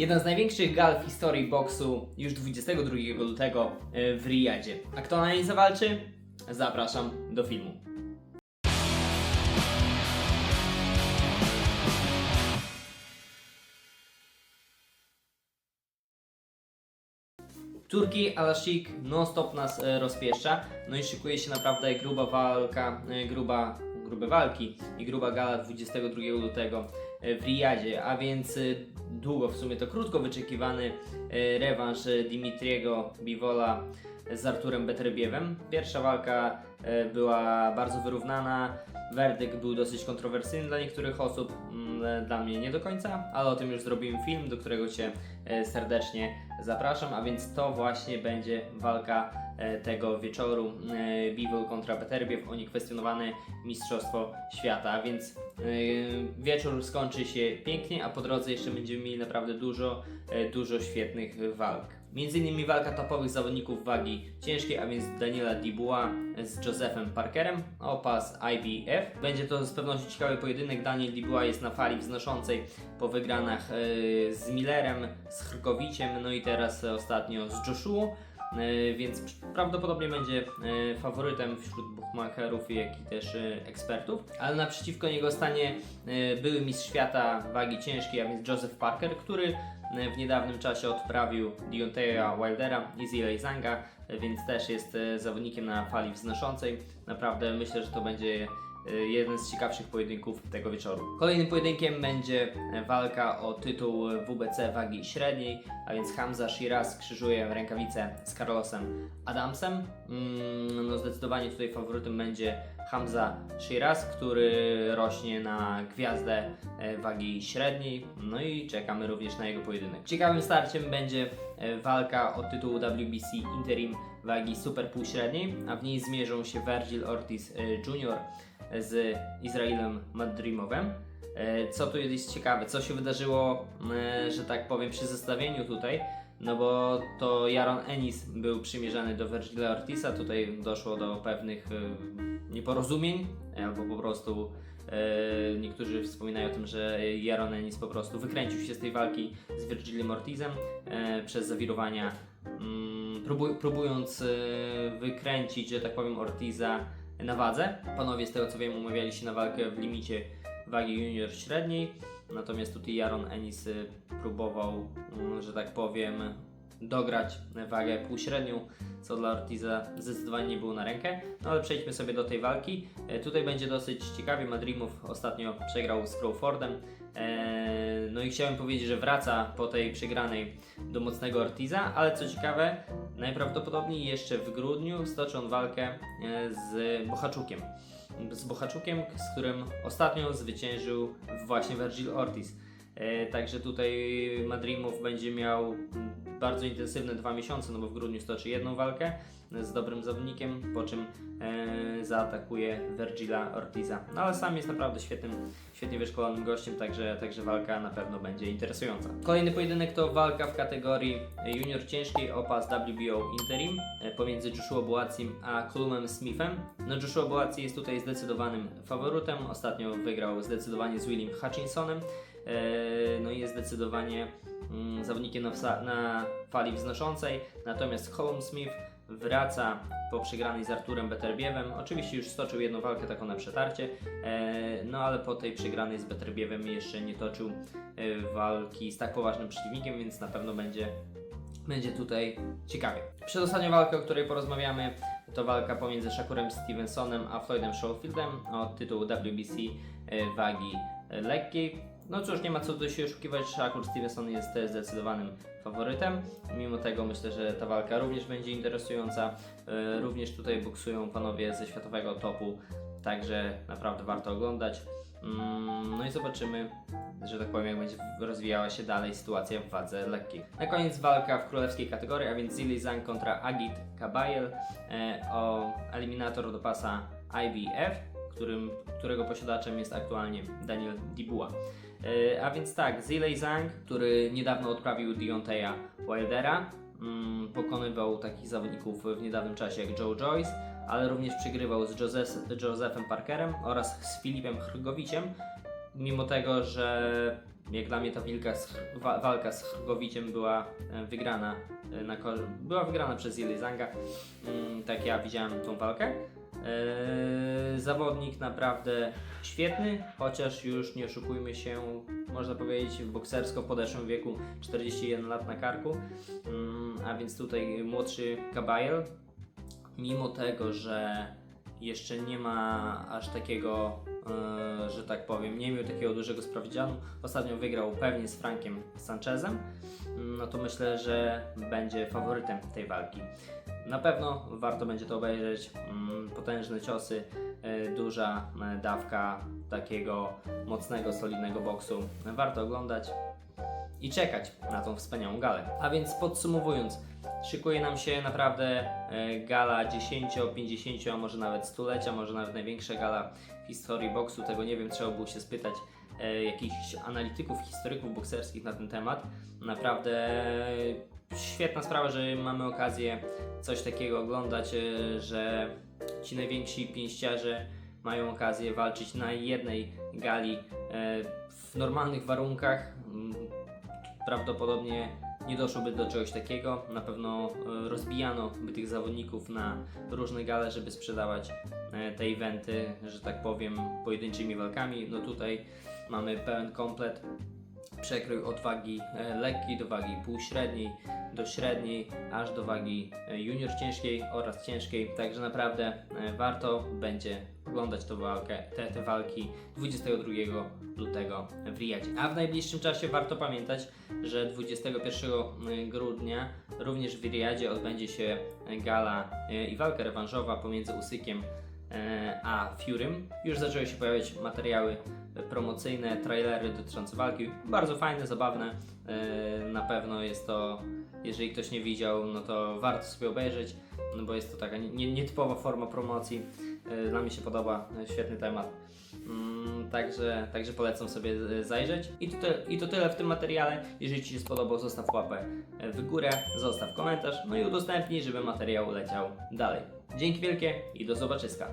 Jedna z największych gal w historii boksu już 22 lutego e, w Riyadzie. A kto na niej zawalczy? Zapraszam do filmu. Turki Alasik non-stop nas e, rozpieszcza, no i szykuje się naprawdę gruba walka, e, gruba, grube walki i gruba gala 22 lutego w Riyadzie, a więc e, długo, w sumie to krótko wyczekiwany e, rewanż e, Dimitriego Bivola z Arturem Beterbiewem. Pierwsza walka e, była bardzo wyrównana, werdykt był dosyć kontrowersyjny dla niektórych osób, mm, dla mnie nie do końca, ale o tym już zrobiłem film, do którego Cię e, serdecznie zapraszam, a więc to właśnie będzie walka e, tego wieczoru e, Bivol kontra Beterbiew o niekwestionowane Mistrzostwo Świata, więc e, wieczór skończy się pięknie, a po drodze jeszcze będziemy mieli naprawdę dużo, e, dużo świetnych walk. Między innymi walka topowych zawodników wagi ciężkiej, a więc Daniela Dubois z Josephem Parkerem o pas IBF. Będzie to z pewnością ciekawy pojedynek. Daniel Dubois jest na fali wznoszącej po wygranach e, z Millerem, z Chrkowiciem, no i teraz e, ostatnio z Joshua. E, Więc prawdopodobnie będzie e, faworytem wśród bookmacherów, jak i też e, ekspertów. Ale naprzeciwko niego stanie były mistrz świata wagi ciężkiej, a więc Joseph Parker, który w niedawnym czasie odprawił Deontaya Wildera i Zilei Zanga, więc też jest zawodnikiem na fali wznoszącej. Naprawdę myślę, że to będzie jeden z ciekawszych pojedynków tego wieczoru. Kolejnym pojedynkiem będzie walka o tytuł WBC wagi średniej, a więc Hamza Shiraz krzyżuje rękawice z Carlosem Adamsem. Mm, No zdecydowanie tutaj faworytem będzie Hamza Shiraz, który rośnie na gwiazdę e, wagi średniej. No i czekamy również na jego pojedynek. Ciekawym starciem będzie walka o tytuł WBC Interim wagi super półśredniej, a w niej zmierzą się Virgil Ortiz e, Jr. z Izraelem Madrimowem. E, Co tu jest ciekawe, co się wydarzyło, e, że tak powiem, przy zestawieniu tutaj, no bo to Jaron Ennis był przymierzany do Virgila Ortiza, tutaj doszło do pewnych e, nieporozumień, albo po prostu e, niektórzy wspominają o tym, że Jaron Ennis po prostu wykręcił się z tej walki z Virgilem Ortizem e, przez zawirowania, mm, próbuj, próbując e, wykręcić, że tak powiem, Ortiza na wadze. Panowie z tego co wiem umawiali się na walkę w limicie wagi junior średniej, natomiast tutaj Jaron Ennis próbował, mm, że tak powiem, dograć wagę półśrednią, co dla Ortiza zdecydowanie nie było na rękę. No ale przejdźmy sobie do tej walki. E, Tutaj będzie dosyć ciekawie. Madrimów ostatnio przegrał z Crawfordem. E, No i chciałem powiedzieć, że wraca po tej przegranej do mocnego Ortiza, ale co ciekawe, najprawdopodobniej jeszcze w grudniu stoczy on walkę e, z Bohaczukiem z Bohaczukiem, z którym ostatnio zwyciężył właśnie Virgil Ortiz. E, Także tutaj Madrimov będzie miał bardzo intensywne dwa miesiące, no bo w grudniu stoczy jedną walkę z dobrym zawodnikiem, po czym e, zaatakuje Virgila Ortiza. No ale sam jest naprawdę świetnym, świetnie wyszkolonym gościem, także, także walka na pewno będzie interesująca. Kolejny pojedynek to walka w kategorii junior ciężkiej o pas WBO Interim e, pomiędzy Joshua Boacim a Klumem Smithem. No Joshua Boaci jest tutaj zdecydowanym faworytem, ostatnio wygrał zdecydowanie z Willim Hutchinsonem. E, No i jest zdecydowanie mm, zawodnikiem na, na fali wznoszącej, natomiast Colum Smith wraca po przegranej z Arturem Beterbiewem. Oczywiście już stoczył jedną walkę taką na przetarcie, e, no ale po tej przegranej z Beterbiewem jeszcze nie toczył e, walki z tak poważnym przeciwnikiem, więc na pewno będzie, będzie tutaj ciekawie. Przedostatnia walka, o której porozmawiamy, to walka pomiędzy Shakurem Stevensonem a Floydem Schofieldem o tytuł WBC e, wagi lekkiej. No cóż, nie ma co tu się oszukiwać, Shakur Stevenson jest zdecydowanym faworytem. Mimo tego myślę, że ta walka również będzie interesująca. E, Również tutaj boksują panowie ze światowego topu, także naprawdę warto oglądać. Mm, No i zobaczymy, że tak powiem, jak będzie rozwijała się dalej sytuacja w wadze lekkiej. Na koniec walka w królewskiej kategorii, a więc Zili Zhang kontra Agit Kabayel e, o eliminator do pasa IBF, którym, którego posiadaczem jest aktualnie Daniel Dubois. E, A więc tak, Zilei Zhang, który niedawno odprawił Deontaya Wildera, mm, pokonywał takich zawodników w niedawnym czasie jak Joe Joyce, ale również przegrywał z Joseph, Josephem Parkerem oraz z Filipem Chrgowiciem, mimo tego, że jak dla mnie ta wilka z, wa, walka z Hrgowiciem była e, wygrana e, na była wygrana przez Ilizanga. Mm, tak ja widziałem tą walkę. E, zawodnik naprawdę świetny, chociaż już nie oszukujmy się, można powiedzieć w boksersko podeszłym wieku 41 lat na karku, Mm, a więc tutaj młodszy Kabajel, mimo tego, że jeszcze nie ma aż takiego, e, że tak powiem, nie miał takiego dużego sprawdzianu. Ostatnio wygrał pewnie z Frankiem Sanchezem, mm, no to myślę, że będzie faworytem tej walki. Na pewno warto będzie to obejrzeć. Mm, Potężne ciosy, e, duża e, dawka takiego mocnego, solidnego boksu. Warto oglądać i czekać na tą wspaniałą galę. A więc podsumowując, szykuje nam się naprawdę e, gala 10, 50, a może nawet stulecia, może nawet największa gala w historii boksu. Tego nie wiem, trzeba było się spytać e, jakichś analityków, historyków bokserskich na ten temat. Naprawdę e, świetna sprawa, że mamy okazję coś takiego oglądać, że ci najwięksi pięściarze mają okazję walczyć na jednej gali w normalnych warunkach. Prawdopodobnie nie doszłoby do czegoś takiego. Na pewno e, rozbijano by tych zawodników na różne gale, żeby sprzedawać e, te eventy, że tak powiem, pojedynczymi walkami. No tutaj mamy pełen komplet. Przekrój od wagi e, lekkiej do wagi półśredniej, do średniej, aż do wagi e, junior ciężkiej oraz ciężkiej. Także naprawdę e, warto będzie oglądać tę walkę, te, te walki 22 lutego w Riyadzie. A w najbliższym czasie warto pamiętać, że 21 grudnia również w Riyadzie odbędzie się gala i walka rewanżowa pomiędzy Usykiem a Furym. Już zaczęły się pojawiać materiały promocyjne, trailery dotyczące walki. Bardzo fajne, zabawne. E, Na pewno jest to, jeżeli ktoś nie widział, no to warto sobie obejrzeć, no bo jest to taka nie- nietypowa forma promocji. E, Dla mnie się podoba, świetny temat. Mm, Także, także polecam sobie e, zajrzeć. I to, I to tyle w tym materiale. Jeżeli Ci się spodobał, zostaw łapę w górę, zostaw komentarz, no i udostępnij, żeby materiał leciał dalej. Dzięki wielkie i do zobaczyska.